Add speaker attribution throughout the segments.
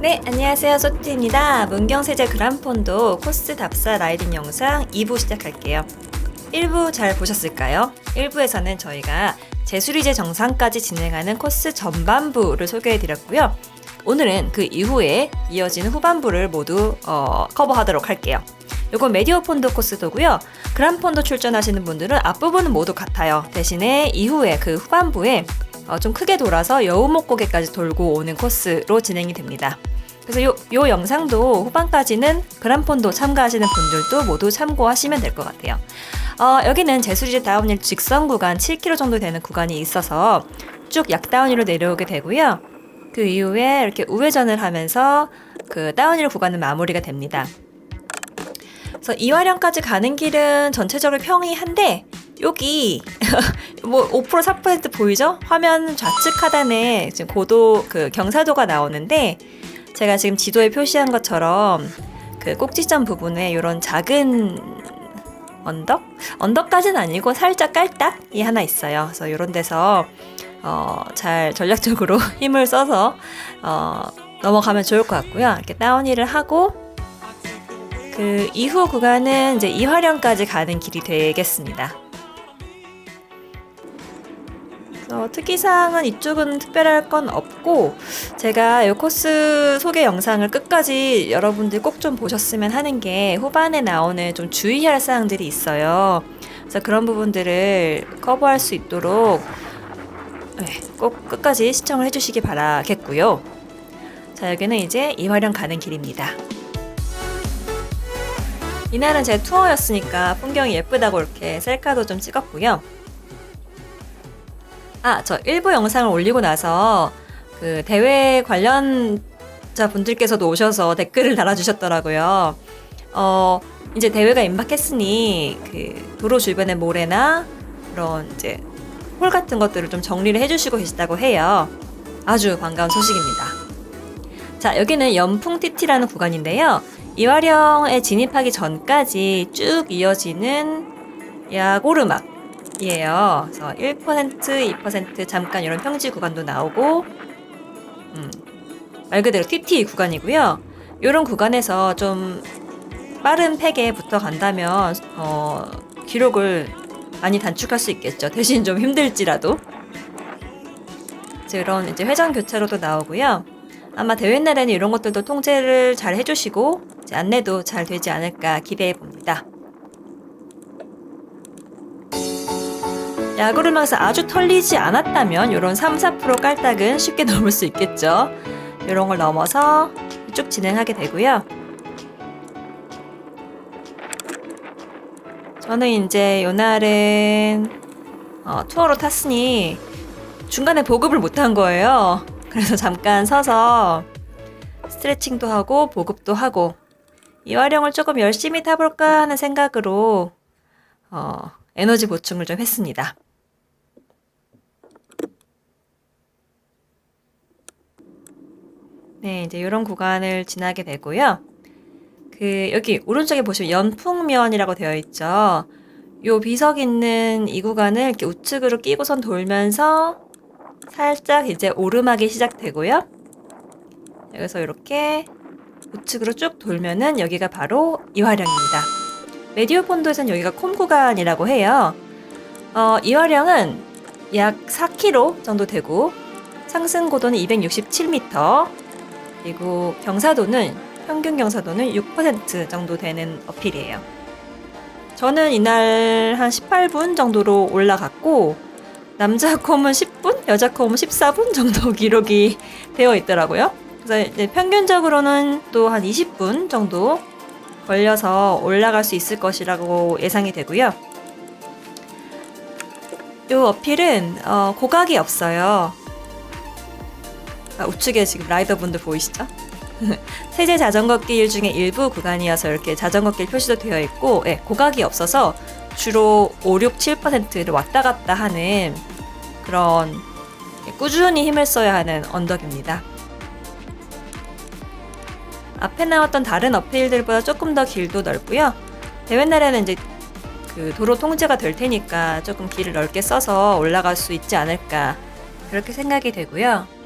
Speaker 1: 네, 안녕하세요. 소티입니다. 문경세제 그란폰도 코스 답사 라이딩 영상 2부 시작할게요. 1부 잘 보셨을까요? 1부에서는 저희가 제수리제 정상까지 진행하는 코스 전반부를 소개해 드렸고요. 오늘은 그 이후에 이어지는 후반부를 모두 어, 커버하도록 할게요. 요건 메디오 폰도 코스도고요. 그란폰도 출전하시는 분들은 앞부분은 모두 같아요. 대신에 이후에 그 후반부에 어, 좀 크게 돌아서 여우목 고개까지 돌고 오는 코스로 진행이 됩니다. 그래서 요, 요 영상도 후반까지는 그란폰도 참가하시는 분들도 모두 참고하시면 될 것 같아요. 어, 여기는 제수리제 다운힐 직선 구간 7km 정도 되는 구간이 있어서 쭉 약다운힐로 내려오게 되고요. 그 이후에 이렇게 우회전을 하면서 그 다운힐 구간은 마무리가 됩니다. 그래서 이화령까지 가는 길은 전체적으로 평이한데 여기 뭐5% 4% 보이죠? 화면 좌측 하단에 지금 고도 그 경사도가 나오는데 제가 지금 지도에 표시한 것처럼 그 꼭지점 부분에 이런 작은 언덕? 언덕까지는 아니고 살짝 깔딱이 하나 있어요. 그래서 이런 데서 어, 잘 전략적으로 힘을 써서 어, 넘어가면 좋을 것 같고요. 이렇게 다운힐을 하고 그 이후 구간은 이제 이화령까지 가는 길이 되겠습니다. 그래서 특이사항은 이쪽은 특별할 건 없고 제가 이 코스 소개 영상을 끝까지 여러분들 꼭 좀 보셨으면 하는 게 후반에 나오는 좀 주의할 사항들이 있어요. 그래서 그런 부분들을 커버할 수 있도록 네, 꼭 끝까지 시청을 해주시기 바라겠고요. 자 여기는 이제 이화령 가는 길입니다. 이날은 제 투어였으니까 풍경이 예쁘다고 이렇게 셀카도 좀 찍었고요. 아, 저 일부 영상을 올리고 나서 그 대회 관련자 분들께서도 오셔서 댓글을 달아주셨더라고요. 어, 이제 대회가 임박했으니 그 도로 주변의 모래나 그런 이제 홀 같은 것들을 좀 정리를 해주시고 계시다고 해요. 아주 반가운 소식입니다. 자, 여기는 연풍TT라는 구간인데요. 이화령에 진입하기 전까지 쭉 이어지는 야고르막 이에요. 그래서 1%, 2% 잠깐 이런 평지 구간도 나오고, 음, 말 그대로 TT 구간이고요. 이런 구간에서 좀 빠른 팩에 붙어 간다면 어, 기록을 많이 단축할 수 있겠죠. 대신 좀 힘들지라도. 이런 이제 회전 교차로도 나오고요. 아마 대회 날에는 이런 것들도 통제를 잘 해주시고 안내도 잘 되지 않을까 기대해 봅니다. 야구르망에서 아주 털리지 않았다면 이런 3, 4% 깔딱은 쉽게 넘을 수 있겠죠. 이런 걸 넘어서 쭉 진행하게 되고요. 저는 이제 요날은 어, 투어로 탔으니 중간에 보급을 못한 거예요. 그래서 잠깐 서서 스트레칭도 하고 보급도 하고 이화령을 조금 열심히 타볼까 하는 생각으로 어, 에너지 보충을 좀 했습니다. 네, 이제 이런 구간을 지나게 되고요. 그 여기 오른쪽에 보시면 연풍면이라고 되어 있죠. 요 비석 있는 이 구간을 이렇게 우측으로 끼고선 돌면서 살짝 이제 오르막이 시작되고요. 여기서 이렇게 우측으로 쭉 돌면은 여기가 바로 이화령입니다. 메디오 폰도에서는 여기가 콤 구간이라고 해요. 어, 이화령은 약 4km 정도 되고 상승 고도는 267m 그리고 경사도는 평균 경사도는 6% 정도 되는 어필이에요. 저는 이날 한 18분 정도로 올라갔고 남자 콤은 10분, 여자 콤은 14분 정도 기록이 되어 있더라고요. 그래서 이제 평균적으로는 또 한 20분 정도 걸려서 올라갈 수 있을 것이라고 예상이 되고요. 이 어필은 어, 고각이 없어요. 아, 우측에 지금 라이더분들 보이시죠? 세제 자전거 길 중에 일부 구간이어서 이렇게 자전거 길 표시도 되어 있고 네, 고각이 없어서 주로 5, 6, 7%를 왔다 갔다 하는 그런 꾸준히 힘을 써야 하는 언덕입니다. 앞에 나왔던 다른 어필들보다 조금 더 길도 넓고요. 대회 날에는 이제 그 도로 통제가 될 테니까 조금 길을 넓게 써서 올라갈 수 있지 않을까 그렇게 생각이 되고요.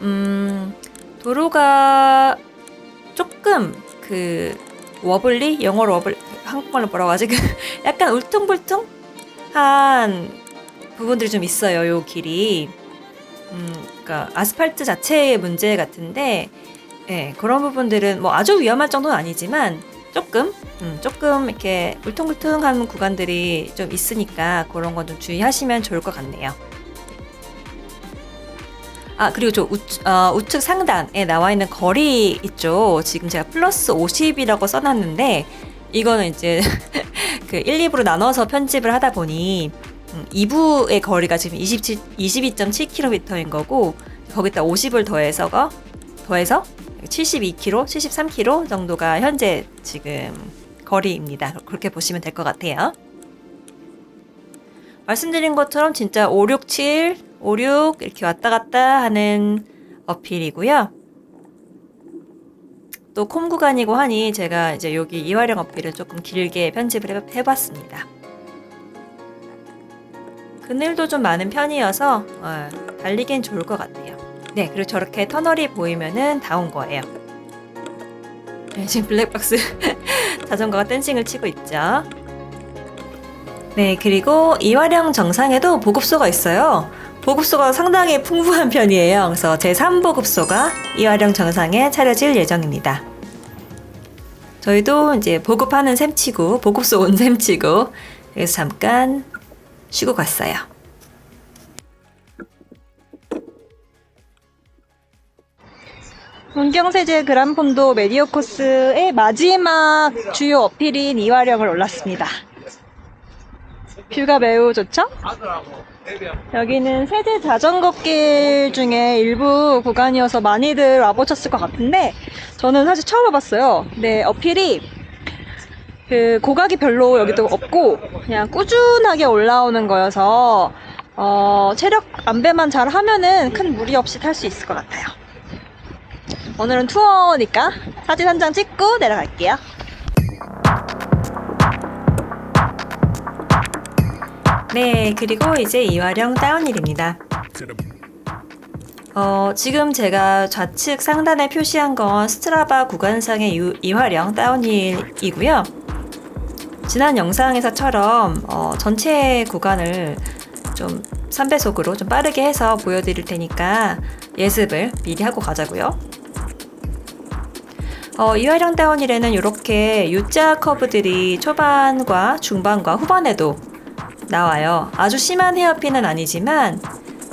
Speaker 1: 음, 도로가 조금 그 워블리 영어로 워블 한국말로 뭐라고 하지? 그 약간 울퉁불퉁한 부분들이 좀 있어요. 요 길이. 음, 그러니까 아스팔트 자체의 문제 같은데, 예, 그런 부분들은 뭐 아주 위험할 정도는 아니지만 조금, 음, 조금 이렇게 울퉁불퉁한 구간들이 좀 있으니까 그런 건 좀 주의하시면 좋을 것 같네요. 아 그리고 저 우측, 어, 우측 상단에 나와 있는 거리 있죠. 지금 제가 플러스 50이라고 써놨는데 이거는 이제 그 1, 2부로 나눠서 편집을 하다 보니 음, 2부의 거리가 지금 27, 22.7km인 거고 거기다 50을 더해서 더해서 72km, 73km 정도가 현재 지금 거리입니다. 그렇게 보시면 될 것 같아요. 말씀드린 것처럼 진짜 5, 6, 7, 5, 6 이렇게 왔다 갔다 하는 어필이고요. 또 콤 구간이고 하니 제가 이제 여기 이화령 어필을 조금 길게 편집을 해- 해봤습니다. 그늘도 좀 많은 편이어서 어, 달리기엔 좋을 것 같아요. 네, 그리고 저렇게 터널이 보이면은 다 온 거예요. 네, 지금 블랙박스 자전거가 댄싱을 치고 있죠. 네, 그리고 이화령 정상에도 보급소가 있어요. 보급소가 상당히 풍부한 편이에요. 그래서 제3보급소가 이화령 정상에 차려질 예정입니다. 저희도 이제 보급하는 셈치고, 보급소 온 셈치고, 그래서 잠깐 쉬고 갔어요. 문경세제 그란폰도 메디어 코스의 마지막 주요 어필인 이화령을 올랐습니다. 뷰가 매우 좋죠? 여기는 세제 자전거 길 중에 일부 구간이어서 많이들 와보셨을 것 같은데 저는 사실 처음 와봤어요. 근데 어필이 그 고각이 별로 여기도 없고 그냥 꾸준하게 올라오는 거여서 어, 체력 안배만 잘 하면은 큰 무리 없이 탈 수 있을 것 같아요. 오늘은 투어니까 사진 한 장 찍고 내려갈게요. 네, 그리고 이제 이화령 다운힐입니다. 어, 지금 제가 좌측 상단에 표시한 건 스트라바 구간상의 유- 이화령 다운힐이고요. 지난 영상에서처럼 어, 전체 구간을 좀 3배속으로 좀 빠르게 해서 보여드릴 테니까 예습을 미리 하고 가자고요. 어, 이화령 다운힐에는 이렇게 U자 커브들이 초반과 중반과 후반에도 나와요. 아주 심한 헤어핀은 아니지만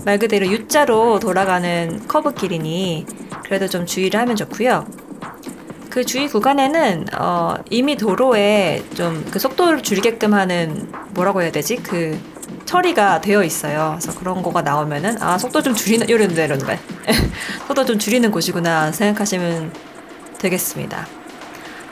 Speaker 1: 말 그대로 U자로 돌아가는 커브 길이니 그래도 좀 주의를 하면 좋고요. 그 주위 구간에는 어, 이미 도로에 좀 그 속도를 줄이게끔 하는 뭐라고 해야 되지? 그 처리가 되어 있어요. 그래서 그런 거가 나오면은 아 속도 좀 줄이는 이런데 이런데 속도 좀 줄이는 곳이구나 생각하시면 되겠습니다.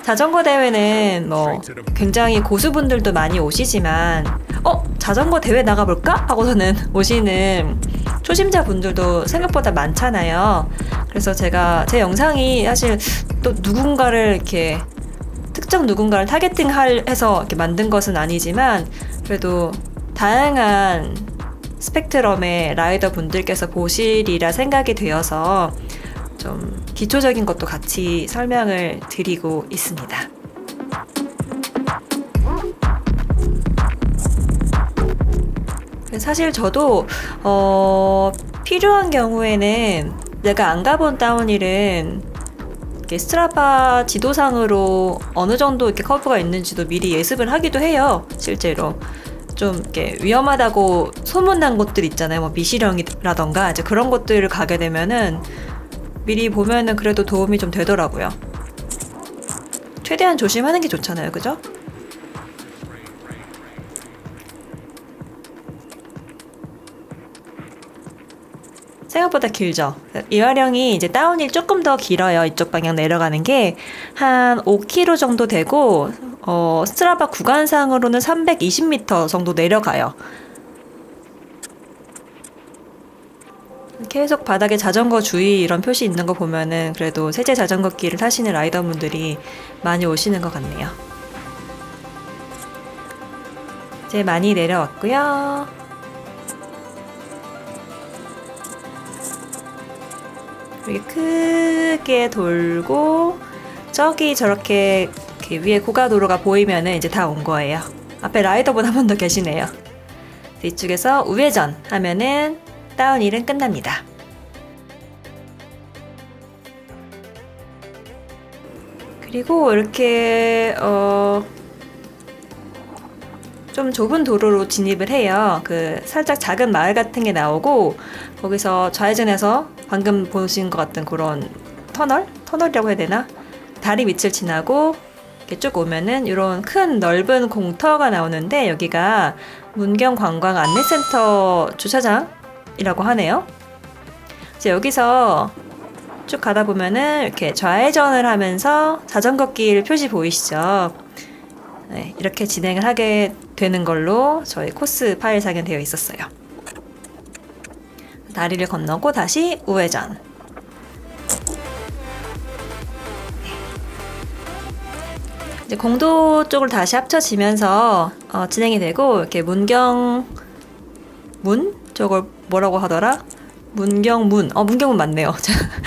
Speaker 1: 자전거 대회는 뭐 굉장히 고수분들도 많이 오시지만 어 자전거 대회 나가볼까 하고서는 오시는 초심자 분들도 생각보다 많잖아요. 그래서 제가 제 영상이 사실 또 누군가를 이렇게 특정 누군가를 타겟팅할 해서 이렇게 만든 것은 아니지만 그래도 다양한 스펙트럼의 라이더 분들께서 보시리라 생각이 되어서 좀 기초적인 것도 같이 설명을 드리고 있습니다. 사실 저도 어, 필요한 경우에는 내가 안 가본 다운힐은 스트라바 지도상으로 어느 정도 이렇게 커브가 있는지도 미리 예습을 하기도 해요. 실제로 좀 이렇게 위험하다고 소문난 곳들 있잖아요. 뭐 미시령이라던가 이제 그런 곳들을 가게 되면은 미리 보면은 그래도 도움이 좀 되더라고요. 최대한 조심하는 게 좋잖아요, 그죠? 생각보다 길죠. 이화령이 이제 다운이 조금 더 길어요. 이쪽 방향 내려가는 게 한 5km 정도 되고 어, 스트라바 구간상으로는 320m 정도 내려가요. 계속 바닥에 자전거 주의 이런 표시 있는 거 보면은 그래도 세제 자전거 길을 타시는 라이더분들이 많이 오시는 것 같네요. 이제 많이 내려왔고요. 이렇게 크게 돌고 저기 저렇게 위에 고가도로가 보이면은 이제 다 온 거예요. 앞에 라이더분 한번더 계시네요. 이쪽에서 우회전 하면은 다운힐은 끝납니다. 그리고 이렇게 어, 좀 좁은 도로로 진입을 해요. 그 살짝 작은 마을 같은 게 나오고 거기서 좌회전해서 방금 보신 것 같은 그런 터널? 터널이라고 해야 되나? 다리 밑을 지나고 이렇게 쭉 오면은 이런 큰 넓은 공터가 나오는데 여기가 문경 관광 안내센터 주차장 이라고 하네요. 이제 여기서 쭉 가다 보면은 이렇게 좌회전을 하면서 자전거 길 표시 보이시죠? 네, 이렇게 진행을 하게 되는 걸로 저희 코스 파일상에 되어 있었어요. 다리를 건너고 다시 우회전. 이제 공도 쪽으로 다시 합쳐지면서 어, 진행이 되고 이렇게 문경 문 저걸 뭐라고 하더라? 문경문. 어 문경문 맞네요.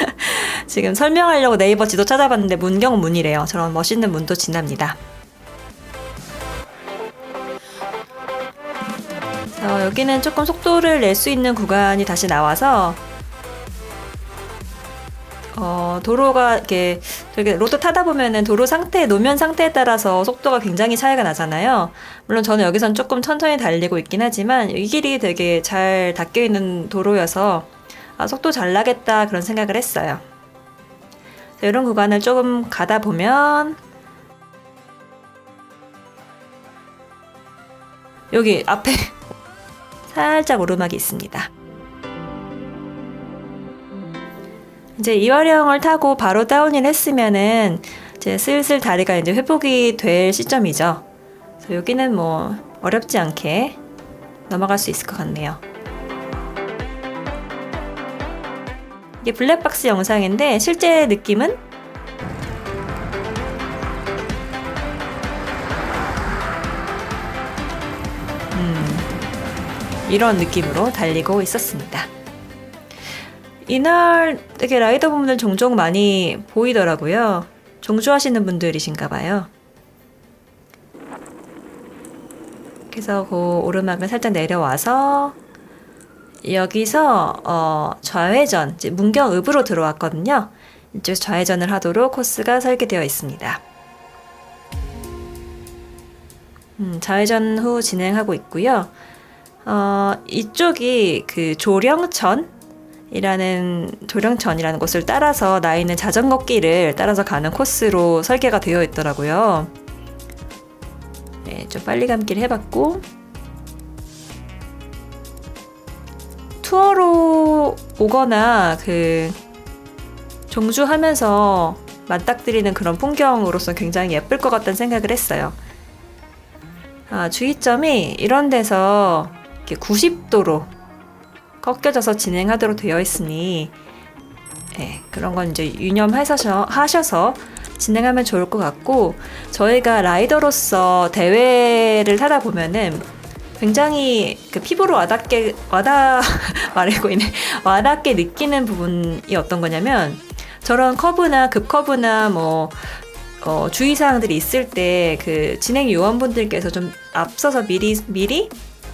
Speaker 1: 지금 설명하려고 네이버 지도 찾아봤는데 문경문이래요. 저런 멋있는 문도 지납니다. 어, 여기는 조금 속도를 낼 수 있는 구간이 다시 나와서 어, 도로가 이렇게 되게 로드 타다 보면은 도로 상태, 노면 상태에 따라서 속도가 굉장히 차이가 나잖아요. 물론 저는 여기선 조금 천천히 달리고 있긴 하지만 이 길이 되게 잘 닦여 있는 도로여서 아, 속도 잘 나겠다 그런 생각을 했어요. 이런 구간을 조금 가다 보면 여기 앞에 살짝 오르막이 있습니다. 이제 이화령을 타고 바로 다운힐 했으면은 이제 슬슬 다리가 이제 회복이 될 시점이죠. 그래서 여기는 뭐 어렵지 않게 넘어갈 수 있을 것 같네요. 이게 블랙박스 영상인데 실제 느낌은 음, 이런 느낌으로 달리고 있었습니다. 이날 되게 라이더 분들 종종 많이 보이더라고요. 종주하시는 분들이신가 봐요. 그래서 그 오르막을 살짝 내려와서 여기서 어, 좌회전, 문경읍으로 들어왔거든요. 이쪽에서 좌회전을 하도록 코스가 설계되어 있습니다. 음, 좌회전 후 진행하고 있고요. 어, 이쪽이 그 조령천 이라는 조령천이라는 곳을 따라서 나 있는 자전거 길을 따라서 가는 코스로 설계가 되어 있더라고요. 네, 좀 빨리 감기를 해봤고 투어로 오거나 그 종주하면서 맞닥뜨리는 그런 풍경으로서 굉장히 예쁠 것 같다는 생각을 했어요. 아, 주의점이 이런 데서 이렇게 90도로 꺾여져서 진행하도록 되어 있으니 예, 그런 건 이제 유념하셔서 하셔서 진행하면 좋을 것 같고 저희가 라이더로서 대회를 타다 보면은 굉장히 그 피부로 와닿게 와닿 말하고 있네. 와닿게 느끼는 부분이 어떤 거냐면 저런 커브나 급커브나 뭐 어, 주의사항들이 있을 때 그 진행 요원분들께서 좀 앞서서 미리 미리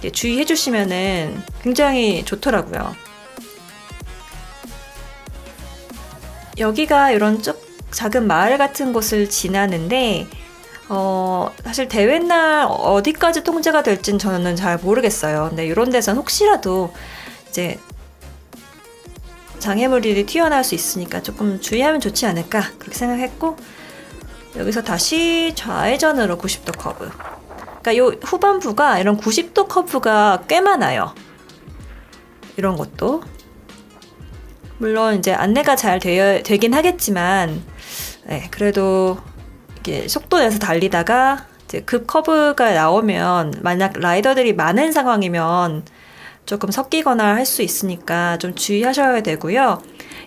Speaker 1: 주의해 주시면은 굉장히 좋더라고요. 여기가 이런 쭉 작은 마을 같은 곳을 지나는데 어, 사실 대회 날 어디까지 통제가 될진 저는 잘 모르겠어요. 근데 이런 데선 혹시라도 이제 장애물이 튀어나올 수 있으니까 조금 주의하면 좋지 않을까 그렇게 생각했고 여기서 다시 좌회전으로 90도 커브. 그러니까 요 후반부가 이런 90도 커브가 꽤 많아요. 이런 것도. 물론 이제 안내가 잘 되어, 되긴 하겠지만, 네, 그래도 이게 속도 내서 달리다가 이제 급 커브가 나오면 만약 라이더들이 많은 상황이면 조금 섞이거나 할 수 있으니까 좀 주의하셔야 되고요.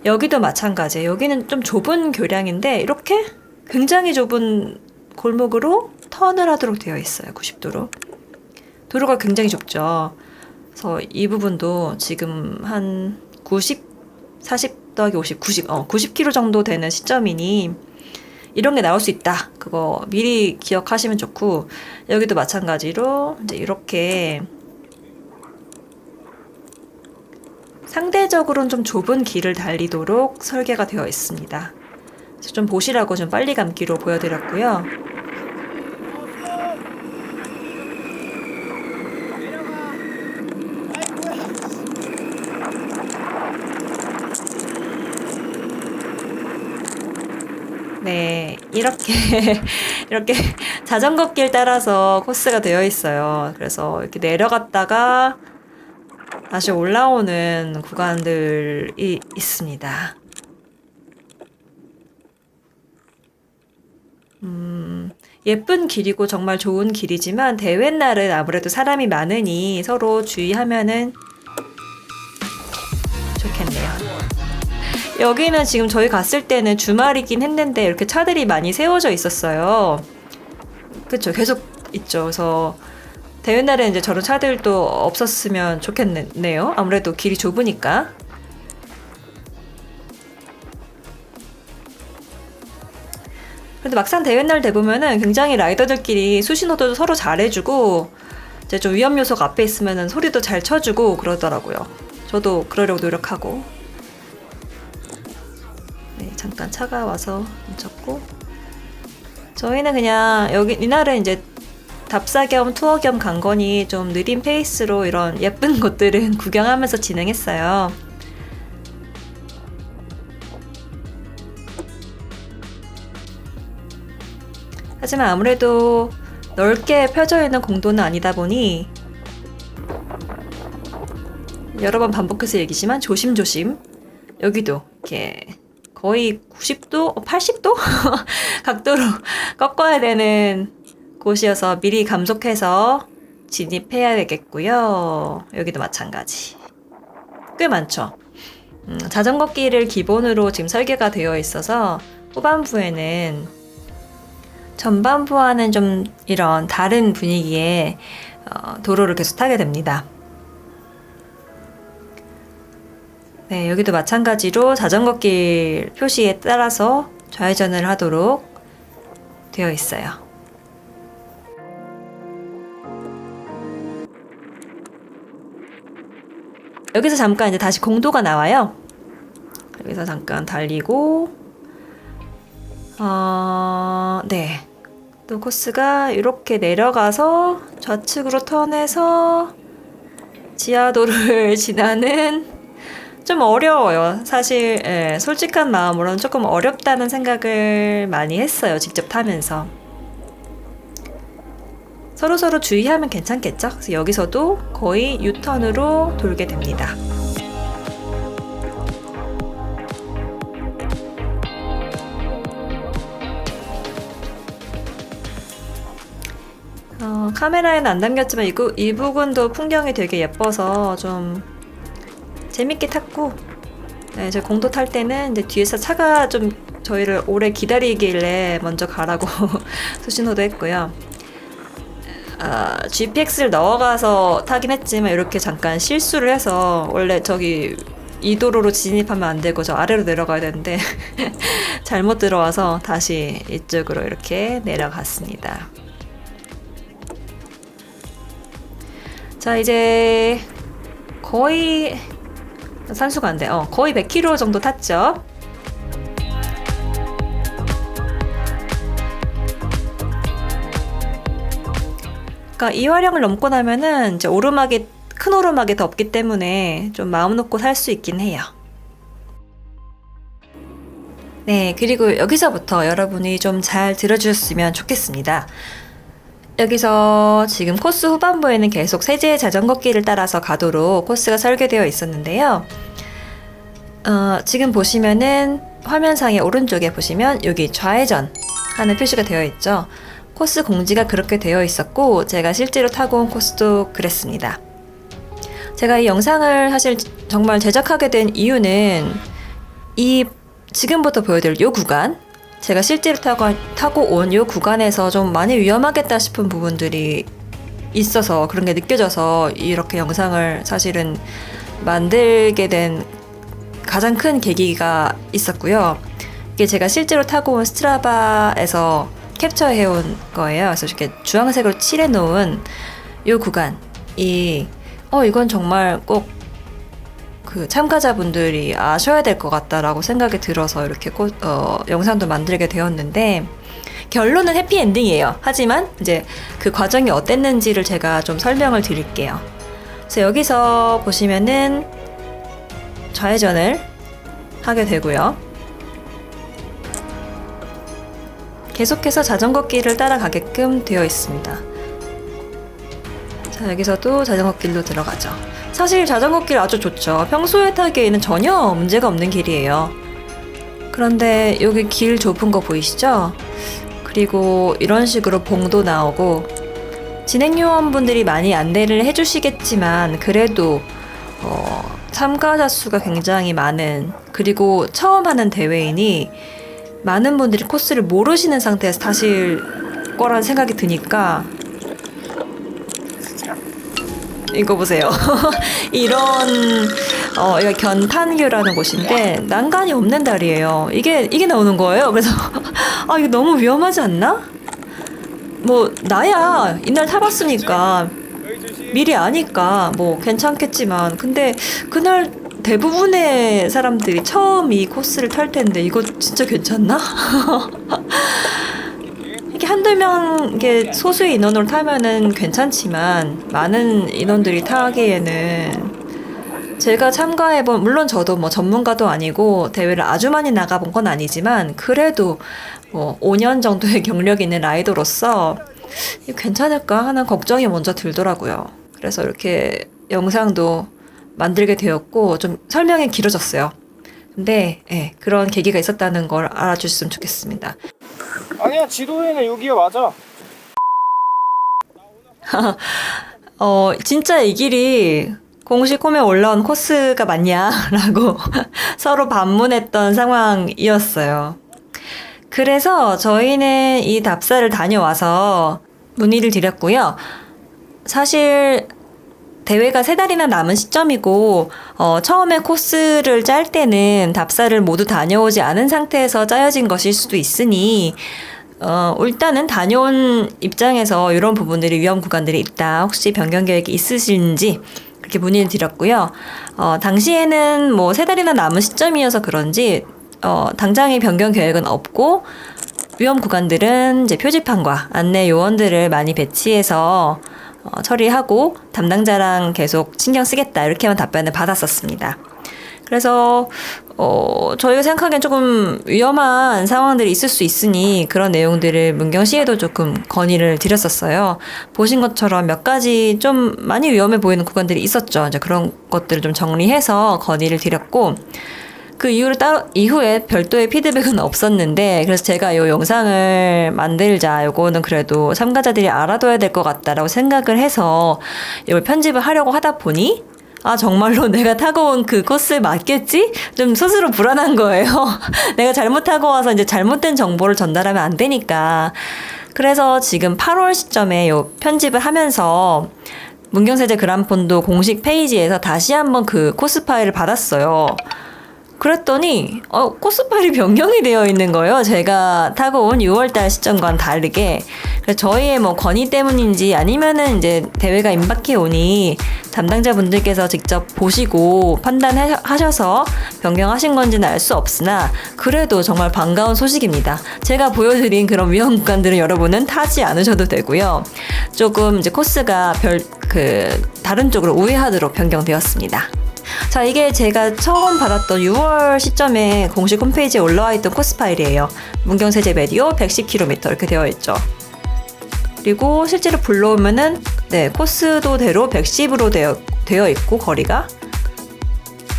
Speaker 1: 여기도 마찬가지예요. 여기는 좀 좁은 교량인데 이렇게 굉장히 좁은 골목으로 턴을 하도록 되어 있어요. 90도로. 도로가 굉장히 좁죠. 그래서 이 부분도 지금 한 90, 40 더하기 50, 90, 어, 90km 정도 되는 시점이니 이런 게 나올 수 있다. 그거 미리 기억하시면 좋고 여기도 마찬가지로 이제 이렇게 상대적으로는 좀 좁은 길을 달리도록 설계가 되어 있습니다. 좀 보시라고 좀 빨리 감기로 보여드렸고요. 네, 이렇게 이렇게 자전거 길 따라서 코스가 되어 있어요. 그래서 이렇게 내려갔다가 다시 올라오는 구간들이 있습니다. 음, 예쁜 길이고 정말 좋은 길이지만 대회 날은 아무래도 사람이 많으니 서로 주의하면은 여기는 지금 저희 갔을 때는 주말이긴 했는데 이렇게 차들이 많이 세워져 있었어요. 그쵸. 계속 있죠. 그래서 대회 날에 이제 저런 차들도 없었으면 좋겠네요. 아무래도 길이 좁으니까. 그래도 막상 대회 날 돼보면은 굉장히 라이더들끼리 수신호도 서로 잘해주고 이제 좀 위험 요소가 앞에 있으면은 소리도 잘 쳐주고 그러더라고요. 저도 그러려고 노력하고. 네, 잠깐 차가 와서 멈췄고. 저희는 그냥 여기 이날은 이제 답사 겸 투어 겸 간 거니 좀 느린 페이스로 이런 예쁜 곳들은 구경하면서 진행했어요. 하지만 아무래도 넓게 펴져 있는 공도는 아니다 보니 여러 번 반복해서 얘기지만 조심조심 여기도 이렇게 거의 90도, 80도 각도로 꺾어야 되는 곳이어서 미리 감속해서 진입해야 되겠고요. 여기도 마찬가지. 꽤 많죠. 음, 자전거 길을 기본으로 지금 설계가 되어 있어서 후반부에는 전반부와는 좀 이런 다른 분위기의 어, 도로를 계속 타게 됩니다. 네, 여기도 마찬가지로 자전거 길 표시에 따라서 좌회전을 하도록 되어 있어요. 여기서 잠깐 이제 다시 공도가 나와요. 여기서 잠깐 달리고, 어, 네. 또 코스가 이렇게 내려가서 좌측으로 턴해서 지하도를 지나는 좀 어려워요. 사실 예, 솔직한 마음으로는 조금 어렵다는 생각을 많이 했어요. 직접 타면서. 서로 서로 주의하면 괜찮겠죠? 그래서 여기서도 거의 유턴으로 돌게 됩니다. 어, 카메라에는 안 담겼지만 이, 구, 이 부분도 풍경이 되게 예뻐서 좀 재밌게 탔고 네, 제 공도 탈 때는 이제 뒤에서 차가 좀 저희를 오래 기다리길래 먼저 가라고 수신호도 했고요. 아, GPX를 넣어가서 타긴 했지만 이렇게 잠깐 실수를 해서 원래 저기 이 도로로 진입하면 안 되고 저 아래로 내려가야 되는데 잘못 들어와서 다시 이쪽으로 이렇게 내려갔습니다. 자 이제 거의 산수가 안 돼. 어, 거의 100km 정도 탔죠. 그러니까 이화령을 넘고 나면은 이제 오르막이 큰 오르막이 더 없기 때문에 좀 마음 놓고 살 수 있긴 해요. 네, 그리고 여기서부터 여러분이 좀 잘 들어주셨으면 좋겠습니다. 여기서 지금 코스 후반부에는 계속 세제의 자전거 길을 따라서 가도록 코스가 설계되어 있었는데요. 어, 지금 보시면은 화면상의 오른쪽에 보시면 여기 좌회전 하는 표시가 되어 있죠. 코스 공지가 그렇게 되어 있었고 제가 실제로 타고 온 코스도 그랬습니다. 제가 이 영상을 사실 정말 제작하게 된 이유는 이 지금부터 보여드릴 이 구간 제가 실제로 타고, 타고 온이 구간에서 좀 많이 위험하겠다 싶은 부분들이 있어서 그런 게 느껴져서 이렇게 영상을 사실은 만들게 된 가장 큰 계기가 있었고요. 이게 제가 실제로 타고 온 스트라바에서 캡처해온 거예요. 그래서 이렇게 주황색으로 칠해놓은 이 구간이 어 이건 정말 꼭 그 참가자분들이 아셔야 될 것 같다라고 생각이 들어서 이렇게 코- 어, 영상도 만들게 되었는데 결론은 해피엔딩이에요. 하지만 이제 그 과정이 어땠는지를 제가 좀 설명을 드릴게요. 그래서 여기서 보시면은 좌회전을 하게 되고요. 계속해서 자전거 길을 따라가게끔 되어 있습니다. 자, 여기서도 자전거 길로 들어가죠. 사실 자전거 길 아주 좋죠. 평소에 타기에는 전혀 문제가 없는 길이에요. 그런데 여기 길 좁은 거 보이시죠? 그리고 이런 식으로 봉도 나오고 진행 요원분들이 많이 안내를 해주시겠지만 그래도 어, 참가자 수가 굉장히 많은 그리고 처음 하는 대회이니 많은 분들이 코스를 모르시는 상태에서 타실 거란 생각이 드니까 이거 보세요. 이런 어 이거 견탄교라는 곳인데 난간이 없는 다리예요. 이게 이게 나오는 거예요. 그래서 아 이거 너무 위험하지 않나? 뭐 나야 이날 타봤으니까 미리 아니까 뭐 괜찮겠지만 근데 그날 대부분의 사람들이 처음 이 코스를 탈 텐데 이거 진짜 괜찮나? 이게 한두 명 이게 소수의 인원으로 타면은 괜찮지만 많은 인원들이 타기에는 제가 참가해본 물론 저도 뭐 전문가도 아니고 대회를 아주 많이 나가본 건 아니지만 그래도 뭐 5년 정도의 경력이 있는 라이더로서 괜찮을까 하는 걱정이 먼저 들더라고요. 그래서 이렇게 영상도 만들게 되었고 좀 설명이 길어졌어요. 근데 예, 그런 계기가 있었다는 걸 알아주셨으면 좋겠습니다.
Speaker 2: 아니야 지도에는 여기가 맞아
Speaker 1: 어, 진짜 이 길이 공식 홈에 올라온 코스가 맞냐라고 서로 반문했던 상황이었어요. 그래서 저희는 이 답사를 다녀와서 문의를 드렸고요. 사실 대회가 세 달이나 남은 시점이고 어, 처음에 코스를 짤 때는 답사를 모두 다녀오지 않은 상태에서 짜여진 것일 수도 있으니 어, 일단은 다녀온 입장에서 이런 부분들이 위험 구간들이 있다. 혹시 변경 계획이 있으신지 그렇게 문의를 드렸고요. 어, 당시에는 뭐 세 달이나 남은 시점이어서 그런지 어, 당장의 변경 계획은 없고 위험 구간들은 이제 표지판과 안내 요원들을 많이 배치해서 어, 처리하고 담당자랑 계속 신경 쓰겠다 이렇게만 답변을 받았었습니다. 그래서 어, 저희가 생각하기엔 조금 위험한 상황들이 있을 수 있으니 그런 내용들을 문경시에도 조금 건의를 드렸었어요. 보신 것처럼 몇 가지 좀 많이 위험해 보이는 구간들이 있었죠. 이제 그런 것들을 좀 정리해서 건의를 드렸고 그 이후로 따로 이후에 별도의 피드백은 없었는데 그래서 제가 이 영상을 만들자 요거는 그래도 참가자들이 알아둬야 될 것 같다라고 생각을 해서 이걸 편집을 하려고 하다 보니 아 정말로 내가 타고 온 그 코스 맞겠지? 좀 스스로 불안한 거예요. 내가 잘못 타고 와서 이제 잘못된 정보를 전달하면 안 되니까. 그래서 지금 8월 시점에 요 편집을 하면서 문경세제 그란폰도 공식 페이지에서 다시 한번 그 코스 파일을 받았어요. 그랬더니 어, 코스 파일이 변경이 되어 있는 거예요. 제가 타고 온 6월달 시점과는 다르게. 그래서 저희의 뭐 건의 때문인지 아니면은 이제 대회가 임박해 오니 담당자분들께서 직접 보시고 판단하셔서 변경하신 건지는 알 수 없으나 그래도 정말 반가운 소식입니다. 제가 보여드린 그런 위험 구간들은 여러분은 타지 않으셔도 되고요. 조금 이제 코스가 별 그 다른 쪽으로 우회하도록 변경되었습니다. 자, 이게 제가 처음 받았던 6월 시점에 공식 홈페이지에 올라와 있던 코스 파일이에요. 문경세제 메디오 110km 이렇게 되어 있죠. 그리고 실제로 불러오면은 네, 코스도대로 110으로 되어, 되어 있고 거리가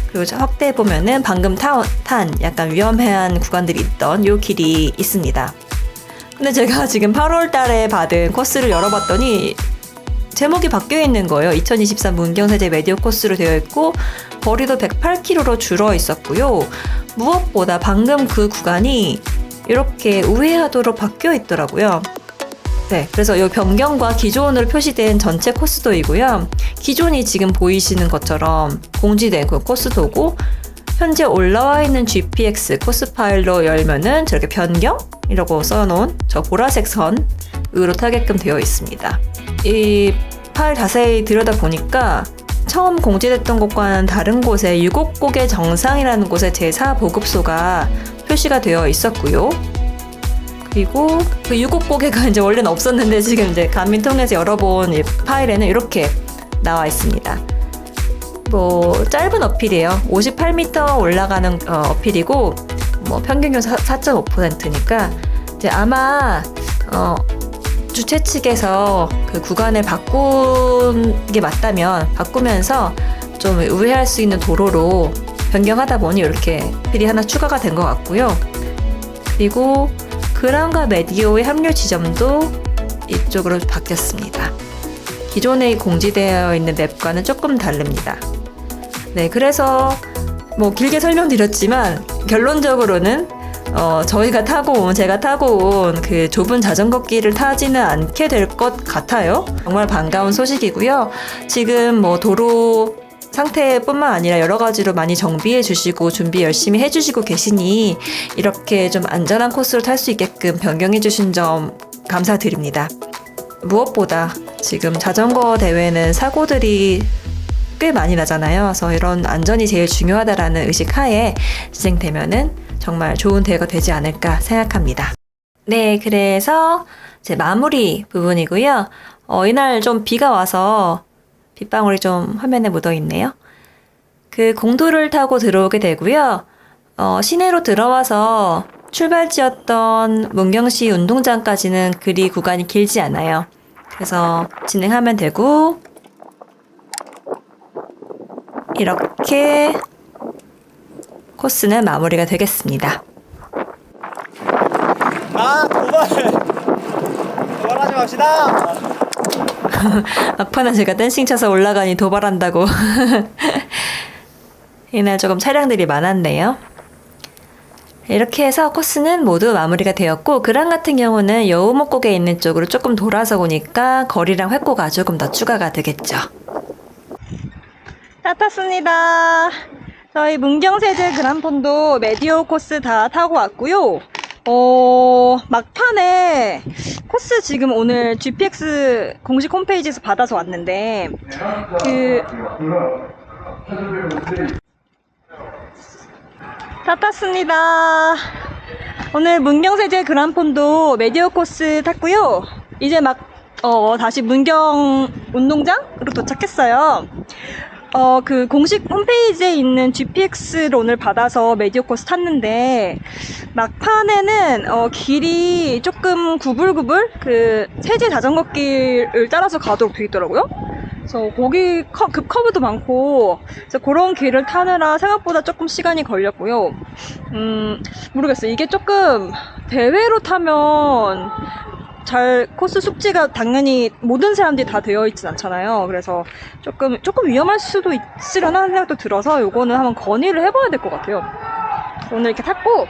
Speaker 1: 그리고 저 확대해 보면은 방금 타, 탄 약간 위험한 구간들이 있던 요 길이 있습니다. 근데 제가 지금 8월 달에 받은 코스를 열어봤더니 제목이 바뀌어 있는 거예요. 2023 문경세제 메디오 코스로 되어 있고 거리도 108km로 줄어 있었고요. 무엇보다 방금 그 구간이 이렇게 우회하도록 바뀌어 있더라고요. 네, 그래서 이 변경과 기존으로 표시된 전체 코스도이고요. 기존이 지금 보이시는 것처럼 공지된 그 코스도고 현재 올라와 있는 GPX 코스 파일로 열면은 저렇게 변경이라고 써놓은 저 보라색 선으로 타게끔 되어 있습니다. 이 파일 자세히 들여다 보니까 처음 공지됐던 곳과는 다른 곳에 유곡곡의 정상이라는 곳에 제4 보급소가 표시가 되어 있었고요. 그리고 그 유곡곡에가 이제 원래는 없었는데 지금 이제 감민 통해서 열어본 이 파일에는 이렇게 나와 있습니다. 뭐 짧은 어필이에요. 58m 올라가는 어, 어필이고 뭐 평균 4.5%니까 이제 아마 어, 주최 측에서 그 구간을 바꾼 게 맞다면 바꾸면서 좀 우회할 수 있는 도로로 변경하다 보니 이렇게 필이 하나 추가가 된 것 같고요. 그리고 그랑과 메디오의 합류 지점도 이쪽으로 바뀌었습니다. 기존에 공지되어 있는 맵과는 조금 다릅니다. 네, 그래서 뭐 길게 설명드렸지만 결론적으로는 어, 저희가 타고 온, 제가 타고 온 그 좁은 자전거 길을 타지는 않게 될 것 같아요. 정말 반가운 소식이고요. 지금 뭐 도로 상태뿐만 아니라 여러 가지로 많이 정비해 주시고 준비 열심히 해 주시고 계시니 이렇게 좀 안전한 코스로 탈 수 있게끔 변경해 주신 점 감사드립니다. 무엇보다 지금 자전거 대회는 사고들이 꽤 많이 나잖아요. 그래서 이런 안전이 제일 중요하다라는 의식 하에 진행되면은 정말 좋은 대회가 되지 않을까 생각합니다. 네, 그래서 이제 마무리 부분이고요. 어, 이날 좀 비가 와서 빗방울이 좀 화면에 묻어 있네요. 그 공도를 타고 들어오게 되고요. 어, 시내로 들어와서 출발지였던 문경시 운동장까지는 그리 구간이 길지 않아요. 그래서 진행하면 되고 이렇게 코스는 마무리가 되겠습니다.
Speaker 2: 아 도발 도발하지 맙시다
Speaker 1: 막판에 제가 댄싱 쳐서 올라가니 도발한다고. 이날 조금 차량들이 많았네요. 이렇게 해서 코스는 모두 마무리가 되었고 그랑 같은 경우는 여우목곡에 있는 쪽으로 조금 돌아서 보니까 거리랑 획고가 조금 더 추가가 되겠죠. 다 탔습니다. 저희 문경세제 그란폰도 메디오 코스 다 타고 왔고요. 어, 막판에 코스 지금 오늘 GPX 공식 홈페이지에서 받아서 왔는데 그 다 탔습니다. 오늘 문경세제 그란폰도 메디오 코스 탔고요. 이제 막 어, 다시 문경 운동장으로 도착했어요. 어, 그 공식 홈페이지에 있는 GPX를 오늘 받아서 메디오 코스 탔는데 막판에는 어, 길이 조금 구불구불 그 세제 자전거 길을 따라서 가도록 되어 있더라고요. 그래서 거기 커, 급 커브도 많고 그래서 그런 길을 타느라 생각보다 조금 시간이 걸렸고요. 음 모르겠어요. 이게 조금 대회로 타면 잘 코스 숙지가 당연히 모든 사람들이 다 되어 있진 않잖아요. 그래서 조금 조금 위험할 수도 있으려나 생각도 들어서 요거는 한번 건의를 해봐야 될 것 같아요. 오늘 이렇게 탔고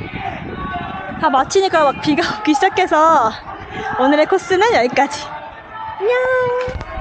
Speaker 1: 다 마치니까 막 비가 오기 시작해서 오늘의 코스는 여기까지. 안녕.